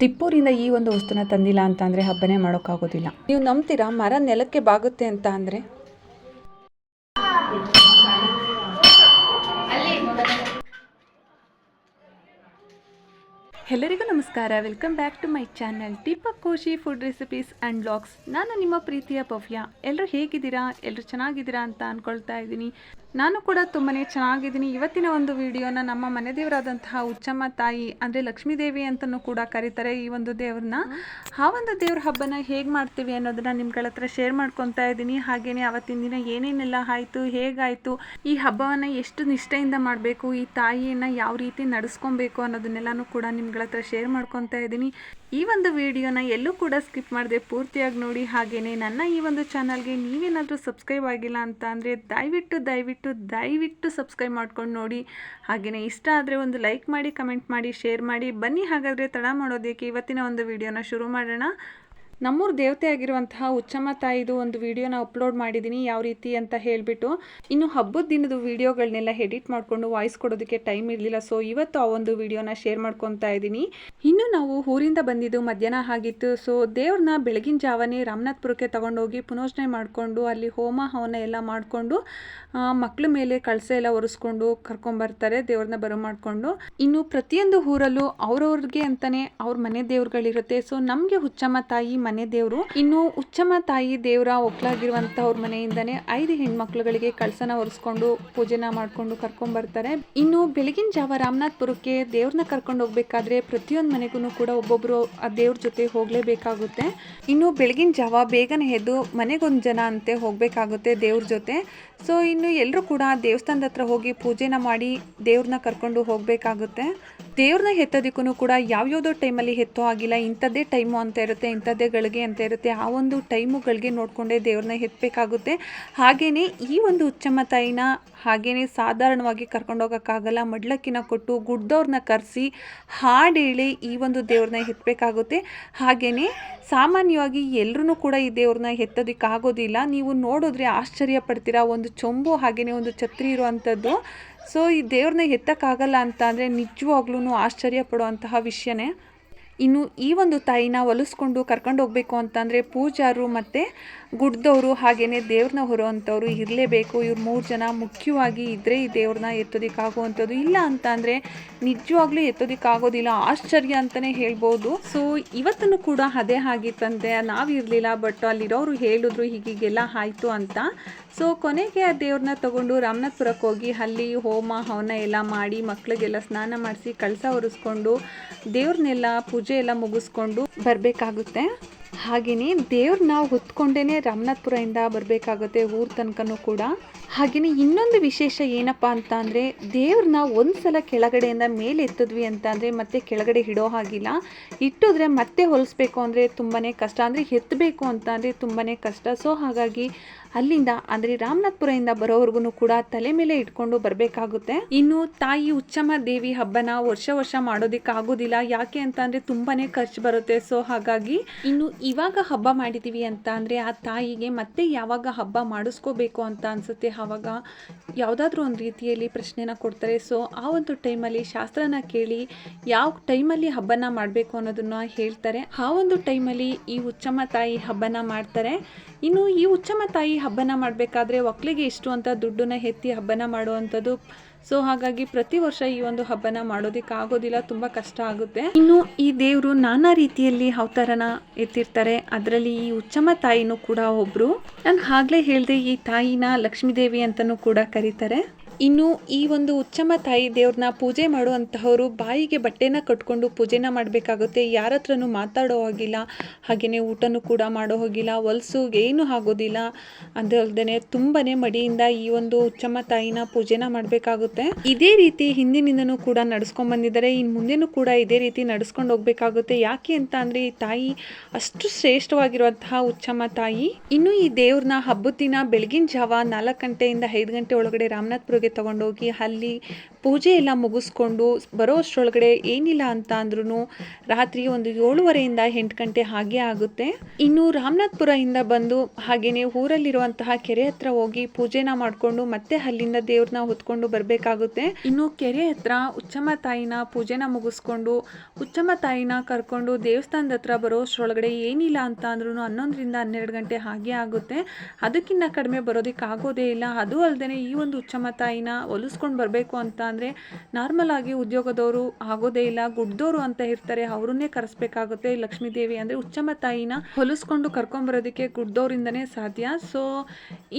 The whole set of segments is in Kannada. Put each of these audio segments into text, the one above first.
ತಿಪ್ಪೂರಿಂದ ಈ ಒಂದು ವಸ್ತುನ ತಂದಿಲ್ಲ ಅಂತ ಅಂದರೆ ಹಬ್ಬನೇ ಮಾಡೋಕ್ಕಾಗೋದಿಲ್ಲ. ನೀವು ನಂಬ್ತೀರಾ ಮರ ನೆಲಕ್ಕೆ ಬಾಗುತ್ತೆ ಅಂತ ಅಂದರೆ? ಎಲ್ಲರಿಗೂ ನಮಸ್ಕಾರ. Welcome back to my channel Deepak Koshi food recipes and blogs ನಾನು ನಿಮ್ಮ ಪ್ರೀತಿಯ ಭವ್ಯ. ಎಲ್ಲರೂ ಹೇಗಿದ್ದೀರಾ? ಎಲ್ಲರೂ ಚೆನ್ನಾಗಿದ್ದೀರಾ ಅಂತ ಅಂದ್ಕೊಳ್ತಾ ಇದ್ದೀನಿ. ನಾನು ಕೂಡ ತುಂಬಾ ಚೆನ್ನಾಗಿದ್ದೀನಿ. ಇವತ್ತಿನ ಒಂದು ವಿಡಿಯೋನ ನಮ್ಮ ಮನೆ ದೇವರಾದಂತಹ ಉಚ್ಚಮ್ಮ ತಾಯಿ, ಅಂದರೆ ಲಕ್ಷ್ಮೀ ದೇವಿ ಅಂತಲೂ ಕೂಡ ಕರೀತಾರೆ ಈ ಒಂದು ದೇವ್ರನ್ನ. ಆ ಒಂದು ದೇವ್ರ ಹಬ್ಬನ ಹೇಗೆ ಮಾಡ್ತೀವಿ ಅನ್ನೋದನ್ನ ನಿಮ್ಗಳ ಹತ್ರ ಶೇರ್ ಮಾಡ್ಕೊತಾ ಇದ್ದೀನಿ. ಹಾಗೆಯೇ ಅವತ್ತಿನ ದಿನ ಏನೇನೆಲ್ಲ ಆಯಿತು, ಹೇಗಾಯಿತು, ಈ ಹಬ್ಬವನ್ನು ಎಷ್ಟು ನಿಷ್ಠೆಯಿಂದ ಮಾಡಬೇಕು, ಈ ತಾಯಿಯನ್ನು ಯಾವ ರೀತಿ ನಡೆಸ್ಕೊಬೇಕು ಅನ್ನೋದನ್ನೆಲ್ಲನೂ ಕೂಡ ನಿಮ್ಗಳ ಹತ್ರ ಶೇರ್ ಮಾಡ್ಕೊತಾ ಇದ್ದೀನಿ. ಈ ಒಂದು ವಿಡಿಯೋನ ಎಲ್ಲೂ ಕೂಡ ಸ್ಕಿಪ್ ಮಾಡದೆ ಪೂರ್ತಿಯಾಗಿ ನೋಡಿ. ಹಾಗೆಯೇ ನನ್ನ ಈ ಒಂದು ಚಾನಲ್ಗೆ ನೀವೇನಾದರೂ ಸಬ್ಸ್ಕ್ರೈಬ್ ಆಗಿಲ್ಲ ಅಂತ ಅಂದರೆ ದಯವಿಟ್ಟು ದಯವಿಟ್ಟು ದಯವಿಟ್ಟು ಸಬ್ಸ್ಕ್ರೈಬ್ ಮಾಡ್ಕೊಂಡು ನೋಡಿ. ಹಾಗೆಯೇ ಇಷ್ಟ ಆದರೆ ಒಂದು ಲೈಕ್ ಮಾಡಿ ಕಮೆಂಟ್ ಮಾಡಿ ಶೇರ್ ಮಾಡಿ. ಬನ್ನಿ ಹಾಗಾದರೆ ತಡ ಮಾಡೋದಕ್ಕೆ ಇವತ್ತಿನ ಒಂದು ವಿಡಿಯೋನ ಶುರು ಮಾಡೋಣ. ನಮ್ಮೂರ ದೇವತೆ ಆಗಿರುವಂತಹ ಉಚ್ಚಮ್ಮ ತಾಯಿದು ಒಂದು ವಿಡಿಯೋನ ಅಪ್ಲೋಡ್ ಮಾಡಿದ್ದೀನಿ ಯಾವ ರೀತಿ ಅಂತ ಹೇಳಿಬಿಟ್ಟು. ಇನ್ನು ಹಬ್ಬದ ದಿನದ ವಿಡಿಯೋಗಳನ್ನೆಲ್ಲ ಎಡಿಟ್ ಮಾಡಿಕೊಂಡು ವಾಯ್ಸ್ ಕೊಡೋದಕ್ಕೆ ಟೈಮ್ ಇರಲಿಲ್ಲ ಸೊ ಇವತ್ತು ಆ ಒಂದು ವಿಡಿಯೋನ ಶೇರ್ ಮಾಡ್ಕೊತಾ ಇದ್ದೀನಿ ಇನ್ನು ನಾವು ಊರಿಂದ ಬಂದಿದ್ದು ಮಧ್ಯಾಹ್ನ ಆಗಿತ್ತು ಸೊ ದೇವ್ರನ್ನ ಬೆಳಗಿನ ಜಾವನೇ ರಾಮನಾಥ್ಪುರಕ್ಕೆ ತಗೊಂಡೋಗಿ ಪುನೋಚನೆ ಮಾಡಿಕೊಂಡು, ಅಲ್ಲಿ ಹೋಮ ಹವನ ಎಲ್ಲ ಮಾಡಿಕೊಂಡು ಮಕ್ಕಳ ಮೇಲೆ ಕಳಸ ಎಲ್ಲ ಒರೆಸ್ಕೊಂಡು ಕರ್ಕೊಂಬರ್ತಾರೆ ದೇವ್ರನ್ನ ಬರೋ ಮಾಡಿಕೊಂಡು. ಇನ್ನು ಪ್ರತಿಯೊಂದು ಊರಲ್ಲೂ ಅವ್ರವ್ರಿಗೆ ಅಂತಲೇ ಅವ್ರ ಮನೆ ದೇವ್ರುಗಳಿರುತ್ತೆ ಸೊ ನಮಗೆ ಹುಚ್ಚಮ್ಮ ತಾಯಿ ಮನೆ ದೇವರು. ಇನ್ನು ಉಚ್ಚಮ್ಮ ತಾಯಿ ದೇವರ ಒಕ್ಲಾಗಿರುವಂತವ್ರ ಮನೆಯಿಂದಾನೆ ಐದು ಹೆಣ್ಮಕ್ಳುಗಳಿಗೆ ಕಳಸನ ಒರೆಸ್ಕೊಂಡು ಪೂಜೆನ ಮಾಡ್ಕೊಂಡು ಕರ್ಕೊಂಬರ್ತಾರೆ ಇನ್ನು ಬೆಳಗಿನ ಜಾವ ರಾಮನಾಥ್ಪುರಕ್ಕೆ ದೇವ್ರನ್ನ ಕರ್ಕೊಂಡು ಹೋಗ್ಬೇಕಾದ್ರೆ ಪ್ರತಿಯೊಂದು ಮನೆಗೂ ಕೂಡ ಒಬ್ಬೊಬ್ರು ಆ ದೇವ್ರ ಜೊತೆ ಹೋಗ್ಲೇಬೇಕಾಗುತ್ತೆ. ಇನ್ನು ಬೆಳಗಿನ ಜಾವ ಬೇಗನೆ ಎದ್ದು ಮನೆಗೊಂದು ಜನ ಅಂತೆ ಹೋಗ್ಬೇಕಾಗುತ್ತೆ ದೇವ್ರ ಜೊತೆ. ಸೊ, ಇನ್ನು ಎಲ್ಲರೂ ಕೂಡ ದೇವಸ್ಥಾನದ ಹತ್ರ ಹೋಗಿ ಪೂಜೆನ ಮಾಡಿ ದೇವ್ರನ್ನ ಕರ್ಕೊಂಡು ಹೋಗಬೇಕಾಗುತ್ತೆ. ದೇವ್ರನ್ನ ಎತ್ತೋದಕ್ಕೂ ಕೂಡ ಯಾವ್ಯಾವುದೋ ಟೈಮಲ್ಲಿ ಎತ್ತೋ ಆಗಿಲ್ಲ ಇಂಥದ್ದೇ ಟೈಮು ಅಂತ ಇರುತ್ತೆ, ಇಂಥದ್ದೇ ಗಳಿಗೆ ಅಂತ ಇರುತ್ತೆ, ಆ ಒಂದು ಟೈಮುಗಳಿಗೆ ನೋಡಿಕೊಂಡೇ ದೇವ್ರನ್ನ ಹೆತ್ತಬೇಕಾಗುತ್ತೆ ಹಾಗೆಯೇ ಈ ಒಂದು ಉಚ್ಚಮ್ಮ ತಾಯಿನ ಹಾಗೆಯೇ ಸಾಧಾರಣವಾಗಿ ಕರ್ಕೊಂಡೋಗೋಕ್ಕಾಗಲ್ಲ ಮಡ್ಲಕ್ಕಿನ ಕೊಟ್ಟು ಗುಡ್ದವ್ರನ್ನ ಕರೆಸಿ ಹಾಡು ಹೇಳಿ ಈ ಒಂದು ದೇವ್ರನ್ನ ಎತ್ತಬೇಕಾಗುತ್ತೆ ಹಾಗೆಯೇ ಸಾಮಾನ್ಯವಾಗಿ ಎಲ್ಲರೂ ಕೂಡ ಈ ದೇವ್ರನ್ನ ಎತ್ತೋದಕ್ಕಾಗೋದಿಲ್ಲ ನೀವು ನೋಡಿದ್ರೆ ಆಶ್ಚರ್ಯ ಪಡ್ತೀರಾ, ಒಂದು ಚೊಂಬು ಹಾಗೆಯೇ ಒಂದು ಛತ್ರಿ ಇರುವಂಥದ್ದು. ಸೊ ಈ ದೇವ್ರನ್ನ ಎತ್ತಕ್ಕಾಗಲ್ಲ ಅಂತ ಅಂದರೆ ನಿಜವಾಗ್ಲೂ ಆಶ್ಚರ್ಯ ಪಡುವಂತಹ ವಿಷಯನೇ. ಇನ್ನು ಈ ಒಂದು ತಾಯಿನ ಒಲಿಸ್ಕೊಂಡು ಕರ್ಕೊಂಡು ಹೋಗ್ಬೇಕು ಅಂತಂದರೆ ಪೂಜಾರು ಮತ್ತು ಗುಡ್ದವರು ಹಾಗೆಯೇ ದೇವ್ರನ್ನ ಹೊರೋವಂಥವ್ರು ಇರಲೇಬೇಕು. ಇವ್ರು ಮೂರು ಜನ ಮುಖ್ಯವಾಗಿ ಇದ್ದರೆ ಈ ದೇವ್ರನ್ನ ಎತ್ತೋದಕ್ಕಾಗುವಂಥದ್ದು. ಇಲ್ಲ ಅಂತ ಅಂದರೆ ನಿಜವಾಗ್ಲೂ ಎತ್ತೋದಕ್ಕಾಗೋದಿಲ್ಲ. ಆಶ್ಚರ್ಯ ಅಂತಲೇ ಹೇಳ್ಬೋದು. ಸೊ ಇವತ್ತನ್ನು ಕೂಡ ಅದೇ ಆಗಿತ್ತಂತೆ ನಾವು ಇರಲಿಲ್ಲ ಬಟ್ ಅಲ್ಲಿರೋರು ಹೇಳಿದ್ರು ಹೀಗೀಗೆಲ್ಲ ಆಯಿತು ಅಂತ. ಸೊ ಕೊನೆಗೆ ಆ ದೇವ್ರನ್ನ ತಗೊಂಡು ರಾಮನಾಥ್ಪುರಕ್ಕೆ ಹೋಗಿ ಅಲ್ಲಿ ಹೋಮ, ಹವನ ಎಲ್ಲ ಮಾಡಿ ಮಕ್ಕಳಿಗೆಲ್ಲ ಸ್ನಾನ ಮಾಡಿಸಿ ಕಳಸ ಒರೆಸ್ಕೊಂಡು ದೇವ್ರನ್ನೆಲ್ಲ ಪೂಜೆ ಎಲ್ಲ ಮುಗಿಸ್ಕೊಂಡು ಬರಬೇಕಾಗುತ್ತೆ. ಹಾಗೆಯೇ ದೇವ್ರನ್ನ ಹೊತ್ಕೊಂಡೇ ರಾಮನಾಥ್ಪುರದಿಂದ ಬರಬೇಕಾಗುತ್ತೆ ಊರ ತನಕನೂ ಕೂಡ. ಹಾಗೆಯೇ ಇನ್ನೊಂದು ವಿಶೇಷ ಏನಪ್ಪ ಅಂತ ಅಂದರೆ ದೇವ್ರನ್ನ ಒಂದು ಸಲ ಕೆಳಗಡೆಯಿಂದ ಮೇಲೆ ಎತ್ತಿದ್ವಿ ಅಂತ ಅಂದರೆ ಮತ್ತೆ ಕೆಳಗಡೆ ಇಡೋ ಹಾಗಿಲ್ಲ. ಇಟ್ಟಿದ್ರೆ ಮತ್ತೆ ಹೊಲಿಸ್ಬೇಕು ಅಂದರೆ ತುಂಬಾ ಕಷ್ಟ. ಅಂದರೆ ಎತ್ತಬೇಕು ಅಂತ ಅಂದರೆ ತುಂಬಾ ಕಷ್ಟ. ಸೊ ಹಾಗಾಗಿ ಅಲ್ಲಿಂದ, ಅಂದರೆ ರಾಮನಾಥ್ಪುರದಿಂದ ಬರೋವರೆಗೂ ಕೂಡ ತಲೆ ಮೇಲೆ ಇಟ್ಕೊಂಡು ಬರಬೇಕಾಗುತ್ತೆ. ಇನ್ನು ತಾಯಿ ಉಚ್ಚಮ ದೇವಿ ಹಬ್ಬನ ವರ್ಷ ವರ್ಷ ಮಾಡೋದಿಕ್ಕೆ ಆಗೋದಿಲ್ಲ ಯಾಕೆ ಅಂತ ಅಂದರೆ ತುಂಬಾನೇ ಖರ್ಚು ಬರುತ್ತೆ. ಸೊ, ಹಾಗಾಗಿ ಇನ್ನು ಇವಾಗ ಹಬ್ಬ ಮಾಡಿದ್ದೀವಿ ಅಂತ ಅಂದರೆ ಆ ತಾಯಿಗೆ ಮತ್ತೆ ಯಾವಾಗ ಹಬ್ಬ ಮಾಡಿಸ್ಕೋಬೇಕು ಅಂತ ಅನಿಸುತ್ತೆ. ಆವಾಗ ಯಾವುದಾದ್ರೂ ಒಂದು ರೀತಿಯಲ್ಲಿ ಪ್ರಶ್ನೆನ ಕೊಡ್ತಾರೆ. ಸೊ, ಆ ಒಂದು ಟೈಮಲ್ಲಿ ಶಾಸ್ತ್ರನ ಕೇಳಿ ಯಾವ ಟೈಮಲ್ಲಿ ಹಬ್ಬನ ಮಾಡಬೇಕು ಅನ್ನೋದನ್ನ ಹೇಳ್ತಾರೆ. ಆ ಒಂದು ಟೈಮಲ್ಲಿ ಈ ಉಚ್ಚಮ್ಮ ತಾಯಿ ಹಬ್ಬನ ಮಾಡ್ತಾರೆ. ಇನ್ನು ಈ ಉಚ್ಚಮ್ಮ ತಾಯಿ ಹಬ್ಬನ ಮಾಡಬೇಕಾದ್ರೆ ಒಕ್ಕಲಿಗೆ ಇಷ್ಟು ಅಂತ ದುಡ್ಡನ್ನ ಎತ್ತಿ ಹಬ್ಬನ ಮಾಡುವಂಥದ್ದು. ಸೊ ಹಾಗಾಗಿ ಪ್ರತಿ ವರ್ಷ ಈ ಒಂದು ಹಬ್ಬನ ಮಾಡೋದಕ್ಕೆ ಆಗೋದಿಲ್ಲ, ತುಂಬ ಕಷ್ಟ ಆಗುತ್ತೆ. ಇನ್ನು ಈ ದೇವರು ನಾನಾ ರೀತಿಯಲ್ಲಿ ಅವತಾರನ ಎತ್ತಿರ್ತಾರೆ. ಅದರಲ್ಲಿ ಈ ಉಚ್ಚಮ್ಮ ತಾಯಿನೂ ಕೂಡ ಒಬ್ರು. ನಾನು ಆಗ್ಲೇ ಹೇಳಿದೆ ಈ ತಾಯಿನ ಲಕ್ಷ್ಮೀ ದೇವಿ ಅಂತಲೂ ಕೂಡ ಕರೀತಾರೆ. ಇನ್ನು ಈ ಒಂದು ಉಚ್ಚಮ್ಮ ತಾಯಿ ದೇವ್ರನ್ನ ಪೂಜೆ ಮಾಡುವಂತಹವರು ಬಾಯಿಗೆ ಬಟ್ಟೆನ ಕಟ್ಕೊಂಡು ಪೂಜೆನ ಮಾಡಬೇಕಾಗುತ್ತೆ. ಯಾರ ಹತ್ರನೂ ಮಾತಾಡೋ ಹಾಗಿಲ್ಲ. ಹಾಗೆಯೇ ಊಟನೂ ಕೂಡ ಮಾಡೋ ಹೋಗಿಲ್ಲ. ಹೊಲಸು ಏನು ಆಗೋದಿಲ್ಲ. ಅದಲ್ದೇ ತುಂಬಾ ಮಡಿಯಿಂದ ಈ ಒಂದು ಉಚ್ಚಮ್ಮ ತಾಯಿನ ಪೂಜೆನ ಮಾಡಬೇಕಾಗುತ್ತೆ. ಇದೇ ರೀತಿ ಹಿಂದಿನಿಂದನೂ ಕೂಡ ನಡ್ಸ್ಕೊಂಡ್ ಬಂದಿದ್ದಾರೆ. ಇನ್ನು ಮುಂದೆನೂ ಕೂಡ ಇದೇ ರೀತಿ ನಡ್ಸ್ಕೊಂಡು ಹೋಗ್ಬೇಕಾಗುತ್ತೆ. ಯಾಕೆ ಅಂತ ಅಂದರೆ ಈ ತಾಯಿ ಅಷ್ಟು ಶ್ರೇಷ್ಠವಾಗಿರುವಂತಹ ಉಚ್ಚಮ್ಮ ತಾಯಿ. ಇನ್ನು ಈ ದೇವ್ರನ್ನ ಹಬ್ಬದ ದಿನ ಬೆಳಗಿನ ಜಾವ ನಾಲ್ಕು ಗಂಟೆಯಿಂದ ಐದು ಗಂಟೆ ಒಳಗಡೆ ರಾಮನಾಥ್ಪುರಕ್ಕೆ ಒಳಗೆ ತಗೊಂಡೋಗಿ ಅಲ್ಲಿ ಪೂಜೆ ಎಲ್ಲ ಮುಗಿಸ್ಕೊಂಡು ಬರೋ ಅಷ್ಟರೊಳಗಡೆ ಏನಿಲ್ಲ ಅಂತ ಅಂದ್ರೂ ರಾತ್ರಿ ಒಂದು ಏಳುವರೆಯಿಂದ ಎಂಟು ಗಂಟೆ ಹಾಗೆ ಆಗುತ್ತೆ. ಇನ್ನು ರಾಮನಾಥ್ಪುರದಿಂದ ಬಂದು ಹಾಗೆಯೇ ಊರಲ್ಲಿರುವಂತಹ ಕೆರೆ ಹತ್ರ ಹೋಗಿ ಪೂಜೆನ ಮಾಡಿಕೊಂಡು ಮತ್ತೆ ಅಲ್ಲಿಂದ ದೇವ್ರನ್ನ ಹೊತ್ಕೊಂಡು ಬರಬೇಕಾಗುತ್ತೆ. ಇನ್ನು ಕೆರೆ ಹತ್ರ ಉಚ್ಚಮ್ಮ ತಾಯಿನ ಪೂಜೆನ ಮುಗಿಸ್ಕೊಂಡು ಉಚ್ಚಮ್ಮ ತಾಯಿನ ಕರ್ಕೊಂಡು ದೇವಸ್ಥಾನದ ಹತ್ರ ಬರೋ ಅಷ್ಟರೊಳಗಡೆ ಏನಿಲ್ಲ ಅಂತ ಅಂದ್ರೂ ಹನ್ನೊಂದರಿಂದ ಹನ್ನೆರಡು ಗಂಟೆ ಹಾಗೆ ಆಗುತ್ತೆ. ಅದಕ್ಕಿಂತ ಕಡಿಮೆ ಬರೋದಕ್ಕೆ ಆಗೋದೇ ಇಲ್ಲ. ಅದು ಅಲ್ಲದೆ ಈ ಒಂದು ಉಚ್ಚಮ್ಮ ತಾಯಿನ ಹೊಲಿಸ್ಕೊಂಡು ಬರಬೇಕು ಅಂತ ಅಂದರೆ ನಾರ್ಮಲ್ ಆಗಿ ಉದ್ಯೋಗದವರು ಆಗೋದೇ ಇಲ್ಲ, ಗುಡ್ದೋರು ಅಂತ ಇರ್ತಾರೆ, ಅವರನ್ನೇ ಕರೆಸ್ಬೇಕಾಗುತ್ತೆ. ಲಕ್ಷ್ಮೀ ದೇವಿ ಅಂದರೆ ಉಚ್ಚಮ್ಮ ತಾಯಿನ ಹೊಲಿಸ್ಕೊಂಡು ಕರ್ಕೊಂಬರೋದಕ್ಕೆ ಗುಡ್ದೋರಿಂದನೇ ಸಾಧ್ಯ. ಸೊ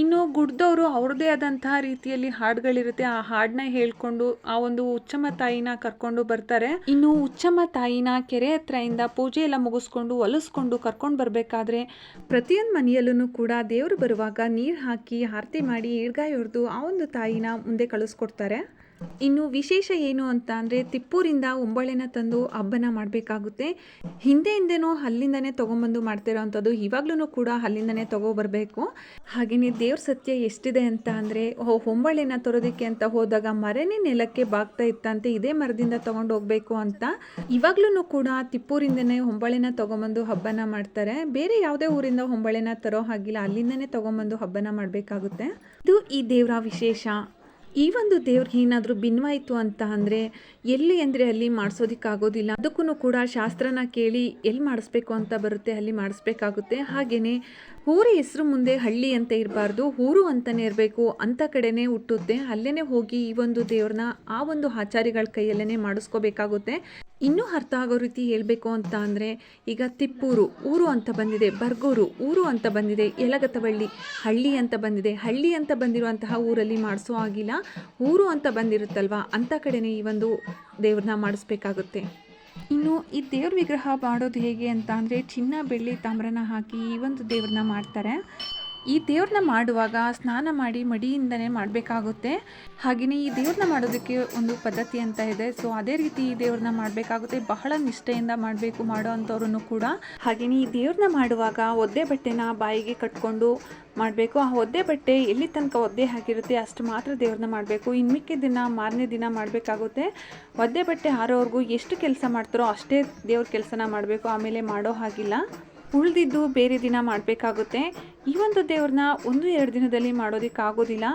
ಇನ್ನು ಗುಡ್ದವರು ಅವ್ರದ್ದೇ ಆದಂತಹ ರೀತಿಯಲ್ಲಿ ಹಾಡುಗಳಿರುತ್ತೆ. ಆ ಹಾಡನ್ನ ಹೇಳ್ಕೊಂಡು ಆ ಒಂದು ಉಚ್ಚಮ್ಮ ತಾಯಿನ ಕರ್ಕೊಂಡು ಬರ್ತಾರೆ. ಇನ್ನು ಉಚ್ಚಮ್ಮ ತಾಯಿನ ಕೆರೆ ಹತ್ರದಿಂದ ಪೂಜೆ ಎಲ್ಲ ಮುಗಿಸ್ಕೊಂಡು ಹೊಲಿಸ್ಕೊಂಡು ಕರ್ಕೊಂಡು ಬರಬೇಕಾದ್ರೆ ಪ್ರತಿಯೊಂದು ಮನೆಯಲ್ಲೂ ಕೂಡ ದೇವರು ಬರುವಾಗ ನೀರು ಹಾಕಿ ಆರತಿ ಮಾಡಿ ಈಡ್ಗಾಯಿ ಹೊಡೆದು ಆ ಒಂದು ತಾಯಿನ ಮುಂದೆ ಕಳಿಸ್ಕೊಡ್ತಾರೆ. ಇನ್ನು ವಿಶೇಷ ಏನು ಅಂತ ಅಂದರೆ ತಿಪ್ಪೂರಿಂದ ಒಂಬಳೆನ ತಂದು ಹಬ್ಬನ ಮಾಡಬೇಕಾಗುತ್ತೆ. ಹಿಂದೆ ಅಲ್ಲಿಂದನೇ ತೊಗೊಂಬಂದು ಮಾಡ್ತಿರೋ ಇವಾಗ್ಲೂ ಕೂಡ ಅಲ್ಲಿಂದನೇ ತೊಗೊಬರಬೇಕು. ಹಾಗೆಯೇ ದೇವ್ರ ಸತ್ಯ ಎಷ್ಟಿದೆ ಅಂತ ಅಂದರೆ ಹೊಂಬಳೆನ ತರೋದಕ್ಕೆ ಅಂತ ಹೋದಾಗ ಮರನೇ ನೆಲಕ್ಕೆ ಬಾಗ್ತಾ ಇತ್ತಂತೆ, ಇದೇ ಮರದಿಂದ ತೊಗೊಂಡು ಹೋಗಬೇಕು ಅಂತ. ಇವಾಗ್ಲೂ ಕೂಡ ತಿಪ್ಪೂರಿಂದನೇ ಹೊಂಬಳೆನ ತೊಗೊಂಬಂದು ಹಬ್ಬನ ಮಾಡ್ತಾರೆ. ಬೇರೆ ಯಾವುದೇ ಊರಿಂದ ಹೊಂಬಳೆನ ತರೋ ಹಾಗಿಲ್ಲ, ಅಲ್ಲಿಂದನೇ ತೊಗೊಂಬಂದು ಹಬ್ಬನ ಮಾಡಬೇಕಾಗುತ್ತೆ. ಇದು ಈ ದೇವರ ವಿಶೇಷ. ಈ ಒಂದು ದೇವ್ರಿಗೆ ಏನಾದರೂ ಭಿನ್ನವಾಯಿತು ಅಂತ ಅಂದರೆ ಎಲ್ಲಿ ಅಂದರೆ ಅಲ್ಲಿ ಮಾಡಿಸೋದಕ್ಕಾಗೋದಿಲ್ಲ. ಅದಕ್ಕೂ ಕೂಡ ಶಾಸ್ತ್ರನ ಕೇಳಿ ಎಲ್ಲಿ ಮಾಡಿಸ್ಬೇಕು ಅಂತ ಬರುತ್ತೆ ಅಲ್ಲಿ ಮಾಡಿಸ್ಬೇಕಾಗುತ್ತೆ. ಹಾಗೆಯೇ ಊರ ಹೆಸರು ಮುಂದೆ ಹಳ್ಳಿ ಅಂತ ಇರಬಾರ್ದು, ಊರು ಅಂತಲೇ ಇರಬೇಕು ಅಂಥ ಕಡೆನೇ ಹುಟ್ಟುತ್ತೆ. ಅಲ್ಲೇ ಹೋಗಿ ಈ ಒಂದು ದೇವ್ರನ್ನ ಆ ಒಂದು ಆಚಾರಿಗಳ ಕೈಯಲ್ಲೇ ಮಾಡಿಸ್ಕೋಬೇಕಾಗುತ್ತೆ. ಇನ್ನೂ ಅರ್ಥ ಆಗೋ ರೀತಿ ಹೇಳಬೇಕು ಅಂತ ಅಂದರೆ ಈಗ ತಿಪ್ಪೂರು, ಊರು ಅಂತ ಬಂದಿದೆ, ಬರ್ಗೂರು, ಊರು ಅಂತ ಬಂದಿದೆ ಯಲಗತವಳ್ಳಿ ಹಳ್ಳಿ ಅಂತ ಬಂದಿದೆ, ಹಳ್ಳಿ ಅಂತ ಬಂದಿರುವಂತಹ ಊರಲ್ಲಿ ಮಾಡಿಸೋ ಆಗಿಲ್ಲ, ಊರು ಅಂತ ಬಂದಿರುತ್ತಲ್ವ? ಅಂಥ ಕಡೆನೇ ಈ ಒಂದು ದೇವ್ರನ್ನ ಮಾಡಿಸ್ಬೇಕಾಗುತ್ತೆ. ಇನ್ನು ಈ ದೇವ್ರ ವಿಗ್ರಹ ಮಾಡೋದು ಹೇಗೆ ಅಂತ ಅಂದರೆ ಚಿನ್ನ, ಬೆಳ್ಳಿ, ತಾಮ್ರನ ಹಾಕಿ ಈ ಒಂದು ದೇವ್ರನ್ನ ಮಾಡ್ತಾರೆ. ಈ ದೇವ್ರನ್ನ ಮಾಡುವಾಗ ಸ್ನಾನ ಮಾಡಿ ಮಡಿಯಿಂದನೇ ಮಾಡಬೇಕಾಗುತ್ತೆ. ಹಾಗೆಯೇ ಈ ದೇವ್ರನ್ನ ಮಾಡೋದಕ್ಕೆ ಒಂದು ಪದ್ಧತಿ ಅಂತ ಇದೆ. ಸೊ ಅದೇ ರೀತಿ ಈ ದೇವ್ರನ್ನ ಮಾಡಬೇಕಾಗುತ್ತೆ. ಬಹಳ ನಿಷ್ಠೆಯಿಂದ ಮಾಡಬೇಕು ಮಾಡೋ ಕೂಡ. ಹಾಗೆಯೇ ಈ ದೇವ್ರನ್ನ ಮಾಡುವಾಗ ಒದ್ದೆ ಬಟ್ಟೆನ ಬಾಯಿಗೆ ಕಟ್ಕೊಂಡು ಮಾಡಬೇಕು. ಆ ಒದ್ದೆ ಬಟ್ಟೆ ಎಲ್ಲಿ ತನಕ ಒದ್ದೆ ಆಗಿರುತ್ತೆ ಅಷ್ಟು ಮಾತ್ರ ದೇವ್ರನ್ನ ಮಾಡಬೇಕು. ಇನ್ನು ದಿನ, ಮಾರನೇ ದಿನ ಮಾಡಬೇಕಾಗುತ್ತೆ. ಒದ್ದೆ ಬಟ್ಟೆ ಹಾರೋವರೆಗೂ ಎಷ್ಟು ಕೆಲಸ ಮಾಡ್ತಾರೋ ಅಷ್ಟೇ ದೇವ್ರ ಕೆಲಸನ ಮಾಡಬೇಕು. ಆಮೇಲೆ ಮಾಡೋ ಹಾಗಿಲ್ಲ. ಉಳಿದಿದ್ದು ಬೇರೆ ದಿನ ಮಾಡಬೇಕಾಗುತ್ತೆ. ಈ ಒಂದು ದೇವ್ರನ್ನ ಒಂದು, ಎರಡು ದಿನದಲ್ಲಿ ಮಾಡೋದಕ್ಕಾಗೋದಿಲ್ಲ.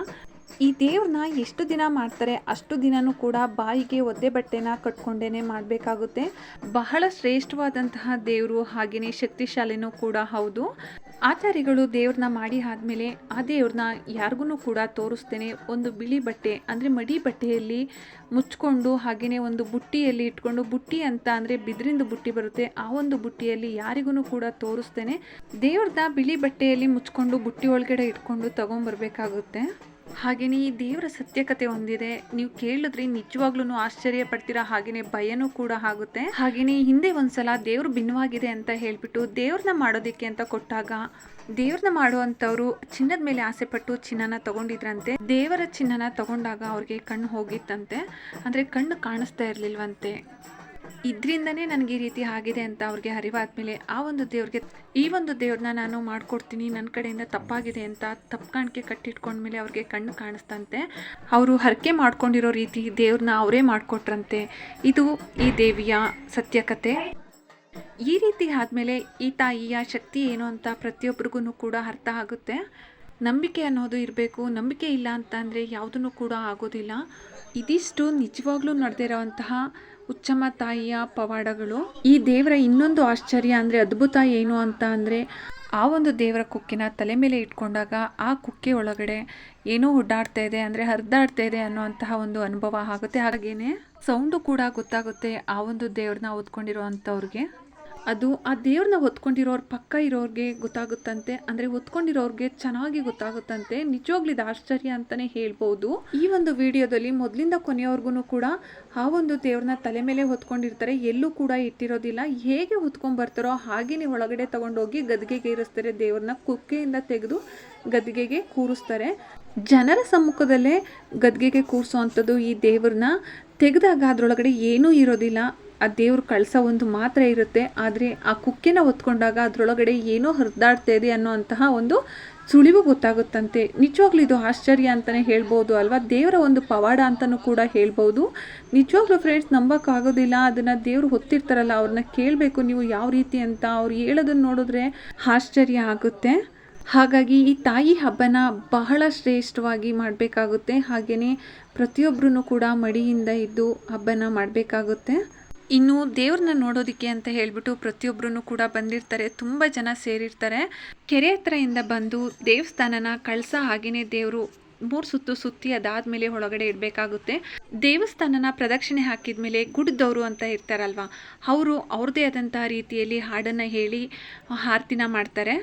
ಈ ದೇವ್ರನ್ನ ಎಷ್ಟು ದಿನ ಮಾಡ್ತಾರೆ ಅಷ್ಟು ದಿನನೂ ಕೂಡ ಬಾಯಿಗೆ ಒದ್ದೆ ಬಟ್ಟೆನ ಕಟ್ಕೊಂಡೇ ಮಾಡಬೇಕಾಗುತ್ತೆ. ಬಹಳ ಶ್ರೇಷ್ಠವಾದಂತಹ ದೇವರು ಹಾಗೆಯೇ ಶಕ್ತಿಶಾಲಿನೂ ಕೂಡ ಹೌದು. ಆಚಾರಿಗಳು ದೇವ್ರನ್ನ ಮಾಡಿ ಆದಮೇಲೆ ಆ ದೇವ್ರನ್ನ ಯಾರಿಗೂ ಕೂಡ ತೋರಿಸ್ತೇನೆ. ಒಂದು ಬಿಳಿ ಬಟ್ಟೆ, ಅಂದರೆ ಮಡಿ ಬಟ್ಟೆಯಲ್ಲಿ ಮುಚ್ಕೊಂಡು ಹಾಗೆಯೇ ಒಂದು ಬುಟ್ಟಿಯಲ್ಲಿ ಇಟ್ಕೊಂಡು, ಬುಟ್ಟಿ ಅಂತ ಅಂದರೆ ಬಿದ್ರಿಂದ ಬುಟ್ಟಿ ಬರುತ್ತೆ. ಆ ಒಂದು ಬುಟ್ಟಿಯಲ್ಲಿ ಯಾರಿಗೂ ಕೂಡ ತೋರಿಸ್ತೇನೆ. ದೇವ್ರನ್ನ ಬಿಳಿ ಬಟ್ಟೆಯಲ್ಲಿ ಮುಚ್ಕೊಂಡು ಬುಟ್ಟಿ ಒಳಗಡೆ ಇಟ್ಕೊಂಡು ತೊಗೊಂಬರ್ಬೇಕಾಗುತ್ತೆ. ಹಾಗೆಯೇ ಈ ದೇವರ ಸತ್ಯಕತೆ ಹೊಂದಿದೆ ನೀವು ಕೇಳಿದ್ರೆ ನಿಜವಾಗ್ಲೂ ಆಶ್ಚರ್ಯ ಪಡ್ತೀರಾ ಹಾಗೆಯೇ ಭಯನೂ ಕೂಡ ಆಗುತ್ತೆ. ಹಾಗೆಯೇ ಹಿಂದೆ ಒಂದ್ಸಲ ದೇವ್ರು ಭಿನ್ನವಾಗಿದೆ ಅಂತ ಹೇಳ್ಬಿಟ್ಟು ದೇವ್ರನ್ನ ಮಾಡೋದಿಕ್ಕೆ ಅಂತ ಕೊಟ್ಟಾಗ ದೇವ್ರನ್ನ ಮಾಡುವಂಥವ್ರು ಚಿನ್ನದ ಮೇಲೆ ಆಸೆ ಪಟ್ಟು ಚಿನ್ನನ ತಗೊಂಡಿದ್ರಂತೆ. ದೇವರ ಚಿನ್ನನ ತಗೊಂಡಾಗ ಅವ್ರಿಗೆ ಕಣ್ಣು ಹೋಗಿತ್ತಂತೆ. ಅಂದ್ರೆ ಕಣ್ಣು ಕಾಣಿಸ್ತಾ ಇರಲಿಲ್ವಂತೆ. ಇದರಿಂದನೇ ನನಗೆ ಈ ರೀತಿ ಆಗಿದೆ ಅಂತ ಅವ್ರಿಗೆ ಅರಿವಾದ್ಮೇಲೆ ಆ ಒಂದು ದೇವ್ರಿಗೆ, ಈ ಒಂದು ದೇವ್ರನ್ನ ನಾನು ಮಾಡಿಕೊಡ್ತೀನಿ ನನ್ನ ಕಡೆಯಿಂದ ತಪ್ಪಾಗಿದೆ ಅಂತ ತಪ್ಪು ಕಾಣಿಕೆ ಕಟ್ಟಿಟ್ಕೊಂಡ್ಮೇಲೆ ಅವ್ರಿಗೆ ಕಣ್ಣು ಕಾಣಿಸ್ತಂತೆ. ಅವರು ಹರಕೆ ಮಾಡ್ಕೊಂಡಿರೋ ರೀತಿ ದೇವ್ರನ್ನ ಅವರೇ ಮಾಡಿಕೊಟ್ರಂತೆ. ಇದು ಈ ದೇವಿಯ ಸತ್ಯಕತೆ. ಈ ರೀತಿ ಆದಮೇಲೆ ಈ ತಾಯಿಯ ಶಕ್ತಿ ಏನು ಅಂತ ಪ್ರತಿಯೊಬ್ಬರಿಗೂ ಕೂಡ ಅರ್ಥ ಆಗುತ್ತೆ. ನಂಬಿಕೆ ಅನ್ನೋದು ಇರಬೇಕು, ನಂಬಿಕೆ ಇಲ್ಲ ಅಂತ ಅಂದರೆ ಯಾವುದೂ ಕೂಡ ಆಗೋದಿಲ್ಲ. ಇದಿಷ್ಟು ನಿಜವಾಗ್ಲೂ ನಡೆದಿರೋವಂತಹ ಉಚ್ಚಮ್ಮ ತಾಯಿಯ ಪವಾಡಗಳು. ಈ ದೇವರ ಇನ್ನೊಂದು ಆಶ್ಚರ್ಯ ಅಂದರೆ ಅದ್ಭುತ ಏನು ಅಂತ ಅಂದರೆ, ಆ ಒಂದು ದೇವರ ಕುಕ್ಕಿನ ತಲೆ ಮೇಲೆ ಇಟ್ಕೊಂಡಾಗ ಆ ಕುಕ್ಕೆ ಒಳಗಡೆ ಏನೋ ಓಡಾಡ್ತಾ ಇದೆ ಅಂದರೆ ಹರಿದಾಡ್ತಾ ಇದೆ ಅನ್ನುವಂತಹ ಒಂದು ಅನುಭವ ಆಗುತ್ತೆ. ಹಾಗೇನೆ, ಸೌಂಡು ಕೂಡ ಗೊತ್ತಾಗುತ್ತೆ ಆ ಒಂದು ದೇವ್ರನ್ನ ಓದ್ಕೊಂಡಿರೋ ಅಂಥವ್ರಿಗೆ ಅದು ಆ ದೇವ್ರನ್ನ ಹೊತ್ಕೊಂಡಿರೋರು ಪಕ್ಕ ಇರೋರಿಗೆ ಗೊತ್ತಾಗುತ್ತಂತೆ, ಅಂದರೆ ಹೊತ್ಕೊಂಡಿರೋರಿಗೆ ಚೆನ್ನಾಗಿ ಗೊತ್ತಾಗುತ್ತಂತೆ. ನಿಜವಾಗ್ಲಿದ ಆಶ್ಚರ್ಯ ಅಂತಲೇ ಹೇಳ್ಬೋದು. ಈ ಒಂದು ವಿಡಿಯೋದಲ್ಲಿ ಮೊದಲಿಂದ ಕೊನೆಯವ್ರಿಗೂ ಕೂಡ ಆ ಒಂದು ದೇವ್ರನ್ನ ತಲೆ ಮೇಲೆ ಹೊತ್ಕೊಂಡಿರ್ತಾರೆ. ಎಲ್ಲೂ ಕೂಡ ಇಟ್ಟಿರೋದಿಲ್ಲ. ಹೇಗೆ ಹೊತ್ಕೊಂಡ್ ಬರ್ತಾರೋ ಹಾಗೇನೆ ಒಳಗಡೆ ತಗೊಂಡೋಗಿ ಗದ್ಗೆಗೆ ಇರಿಸ್ತಾರೆ ದೇವ್ರನ್ನ ಕುಕ್ಕೆಯಿಂದ ತೆಗೆದು ಗದ್ಗೆಗೆ ಕೂರಿಸ್ತಾರೆ. ಜನರ ಸಮ್ಮುಖದಲ್ಲೇ ಗದ್ಗೆಗೆ ಕೂರಿಸೋ ಅಂಥದ್ದು ಈ ದೇವ್ರನ್ನ. ತೆಗೆದಾಗ ಅದರೊಳಗಡೆ ಏನೂ ಇರೋದಿಲ್ಲ. ಆ ದೇವ್ರ ಕಳಸ ಒಂದು ಮಾತ್ರ ಇರುತ್ತೆ. ಆದರೆ ಆ ಕುಕ್ಕೆನ ಹೊತ್ಕೊಂಡಾಗ ಅದರೊಳಗಡೆ ಏನೋ ಹರಿದಾಡ್ತಾ ಇದೆ ಅನ್ನೋಂತಹ ಒಂದು ಸುಳಿವು ಗೊತ್ತಾಗುತ್ತಂತೆ. ನಿಜವಾಗ್ಲೂ ಇದು ಆಶ್ಚರ್ಯ ಅಂತಲೇ ಹೇಳ್ಬೋದು ಅಲ್ವಾ? ದೇವರ ಒಂದು ಪವಾಡ ಅಂತಲೂ ಕೂಡ ಹೇಳ್ಬೋದು. ನಿಜವಾಗ್ಲೂ ಫ್ರೆಂಡ್ಸ್ ನಂಬೋಕ್ಕಾಗೋದಿಲ್ಲ. ಅದನ್ನು ದೇವರು ಹೊತ್ತಿರ್ತಾರಲ್ಲ ಅವ್ರನ್ನ ಕೇಳಬೇಕು ನೀವು ಯಾವ ರೀತಿ ಅಂತ. ಅವ್ರು ಹೇಳೋದನ್ನ ನೋಡಿದ್ರೆ ಆಶ್ಚರ್ಯ ಆಗುತ್ತೆ. ಹಾಗಾಗಿ ಈ ತಾಯಿ ಹಬ್ಬನ ಬಹಳ ಶ್ರೇಷ್ಠವಾಗಿ ಮಾಡಬೇಕಾಗುತ್ತೆ. ಹಾಗೆಯೇ ಪ್ರತಿಯೊಬ್ಬರೂ ಕೂಡ ಮಡಿಯಿಂದ ಇದ್ದು ಹಬ್ಬನ ಮಾಡಬೇಕಾಗುತ್ತೆ. ಇನ್ನು ದೇವ್ರನ್ನ ನೋಡೋದಕ್ಕೆ ಅಂತ ಹೇಳ್ಬಿಟ್ಟು ಪ್ರತಿಯೊಬ್ಬರೂ ಕೂಡ ಬಂದಿರ್ತಾರೆ, ತುಂಬ ಜನ ಸೇರಿರ್ತಾರೆ. ಕೆರೆ ಹತ್ರದಿಂದ ಬಂದು ದೇವಸ್ಥಾನನ ಕಳಸ ಹಾಗೆಯೇ ದೇವರು ಮೂರು ಸುತ್ತು ಸುತ್ತಿ ಅದಾದಮೇಲೆ ಒಳಗಡೆ ಇಡಬೇಕಾಗುತ್ತೆ. ದೇವಸ್ಥಾನನ ಪ್ರದಕ್ಷಿಣೆ ಹಾಕಿದ ಮೇಲೆ ಗುಡ್ದವರು ಅಂತ ಇರ್ತಾರಲ್ವ, ಅವರು ಅವ್ರದ್ದೇ ಆದಂತಹ ರೀತಿಯಲ್ಲಿ ಹಾಡನ್ನು ಹೇಳಿ ಆರತಿನ ಮಾಡ್ತಾರೆ.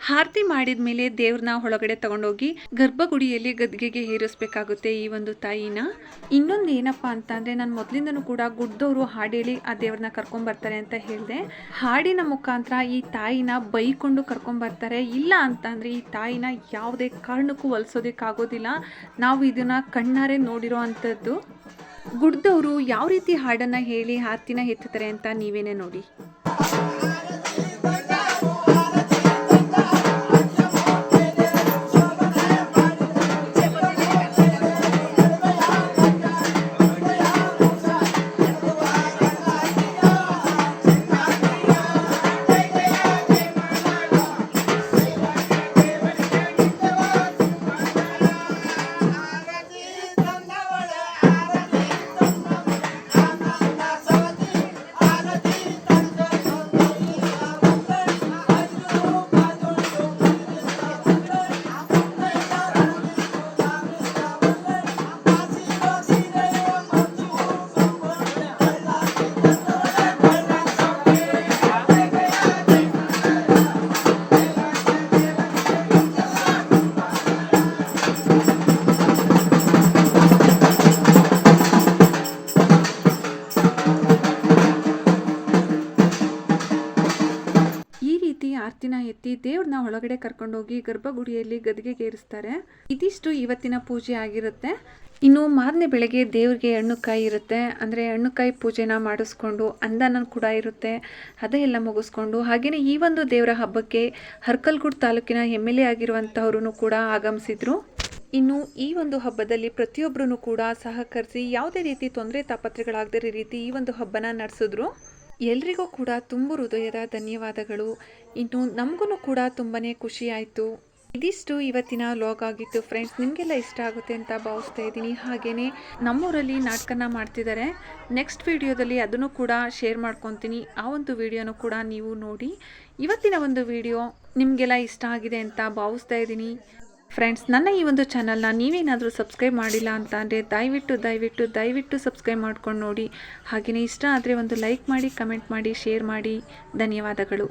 ಆರತಿ ಮಾಡಿದ ಮೇಲೆ ದೇವ್ರನ್ನ ಒಳಗಡೆ ತಗೊಂಡೋಗಿ ಗರ್ಭಗುಡಿಯಲ್ಲಿ ಗದ್ಗೆಗೆ ಏರಿಸ್ಬೇಕಾಗುತ್ತೆ ಈ ಒಂದು ತಾಯಿನ. ಇನ್ನೊಂದು ಏನಪ್ಪ ಅಂತ ನಾನು ಮೊದಲಿಂದನೂ ಕೂಡ ಗುಡ್ಡವರು ಹಾಡೇಳಿ ಆ ದೇವ್ರನ್ನ ಕರ್ಕೊಂಬರ್ತಾರೆ ಅಂತ ಹೇಳಿದೆ. ಹಾಡಿನ ಮುಖಾಂತರ ಈ ತಾಯಿನ ಬೈಕೊಂಡು ಕರ್ಕೊಂಬರ್ತಾರೆ ಇಲ್ಲ ಅಂತ ಅಂದರೆ ಈ ತಾಯಿನ ಯಾವುದೇ ಕಾರಣಕ್ಕೂ ಹೊಲ್ಸೋದಕ್ಕಾಗೋದಿಲ್ಲ ನಾವು ಇದನ್ನು ಕಣ್ಣಾರೆ ನೋಡಿರೋ ಅಂಥದ್ದು. ಗುಡ್ದವರು ಯಾವ ರೀತಿ ಹಾಡನ್ನು ಹೇಳಿ ಆರತಿನ ಎತ್ತುತ್ತಾರೆ ಅಂತ ನೀವೇನೇ ನೋಡಿ. ರೀತಿ ಆರ್ತಿನ ಎತ್ತಿ ದೇವ್ರನ್ನ ಒಳಗಡೆ ಕರ್ಕೊಂಡೋಗಿ ಗರ್ಭಗುಡಿಯಲ್ಲಿ ಗದ್ಗೆಗೇರಿಸ್ತಾರೆ ಇದಿಷ್ಟು ಇವತ್ತಿನ ಪೂಜೆ ಆಗಿರುತ್ತೆ. ಇನ್ನು ಮಾರನೇ ಬೆಳಗ್ಗೆ ದೇವ್ರಿಗೆ ಹಣ್ಣುಕಾಯಿ ಇರುತ್ತೆ. ಅಂದರೆ ಹಣ್ಣುಕಾಯಿ ಪೂಜೆನ ಮಾಡಿಸ್ಕೊಂಡು ಅಂದಾನ ಕೂಡ ಇರುತ್ತೆ. ಅದೇ ಎಲ್ಲ ಮುಗಿಸ್ಕೊಂಡು ಹಾಗೆಯೇ ಈ ಒಂದು ದೇವರ ಹಬ್ಬಕ್ಕೆ ಹರ್ಕಲ್ಗುಡ್ ತಾಲೂಕಿನ ಎಂ ಎಲ್ ಎ ಆಗಿರುವಂಥವ್ರೂ ಕೂಡ ಆಗಮಿಸಿದ್ರು. ಇನ್ನು ಈ ಒಂದು ಹಬ್ಬದಲ್ಲಿ ಪ್ರತಿಯೊಬ್ಬರೂ ಕೂಡ ಸಹಕರಿಸಿ ಯಾವುದೇ ರೀತಿ ತೊಂದರೆ ತಾಪತ್ರೆಗಳಾಗದೇ ರೀತಿ ಈ ಒಂದು ಹಬ್ಬನ ನಡೆಸಿದ್ರು. ಎಲ್ರಿಗೂ ಕೂಡ ತುಂಬ ಹೃದಯದ ಧನ್ಯವಾದಗಳು. ಇನ್ನು ನಮಗೂ ಕೂಡ ತುಂಬಾ ಖುಷಿಯಾಯಿತು ಇದಿಷ್ಟು ಇವತ್ತಿನ ಲಾಗ್ ಆಗಿತ್ತು ಫ್ರೆಂಡ್ಸ್ ನಿಮಗೆಲ್ಲ ಇಷ್ಟ ಆಗುತ್ತೆ ಅಂತ ಭಾವಿಸ್ತಾ ಇದ್ದೀನಿ. ಹಾಗೆಯೇ ನಮ್ಮೂರಲ್ಲಿ ನಾಟಕನ ಮಾಡ್ತಿದ್ದಾರೆ ನೆಕ್ಸ್ಟ್ ವಿಡಿಯೋದಲ್ಲಿ ಅದನ್ನು ಕೂಡ ಶೇರ್ ಮಾಡ್ಕೊತೀನಿ. ಆ ಒಂದು ವಿಡಿಯೋನು ಕೂಡ ನೀವು ನೋಡಿ. ಇವತ್ತಿನ ಒಂದು ವಿಡಿಯೋ ನಿಮಗೆಲ್ಲ ಇಷ್ಟ ಆಗಿದೆ ಅಂತ ಭಾವಿಸ್ತಾ ಇದ್ದೀನಿ. ಫ್ರೆಂಡ್ಸ್ ನನ್ನ ಈ ಒಂದು ಚಾನಲ್ನ ನೀವೇನಾದರೂ ಸಬ್ಸ್ಕ್ರೈಬ್ ಮಾಡಿಲ್ಲ ಅಂತ ಅಂದರೆ ದಯವಿಟ್ಟು ದಯವಿಟ್ಟು ದಯವಿಟ್ಟು ಸಬ್ಸ್ಕ್ರೈಬ್ ಮಾಡ್ಕೊಂಡು ನೋಡಿ. ಹಾಗೆಯೇ ಇಷ್ಟ ಆದರೆ ಒಂದು ಲೈಕ್ ಮಾಡಿ ಕಮೆಂಟ್ ಮಾಡಿ ಶೇರ್ ಮಾಡಿ. ಧನ್ಯವಾದಗಳು.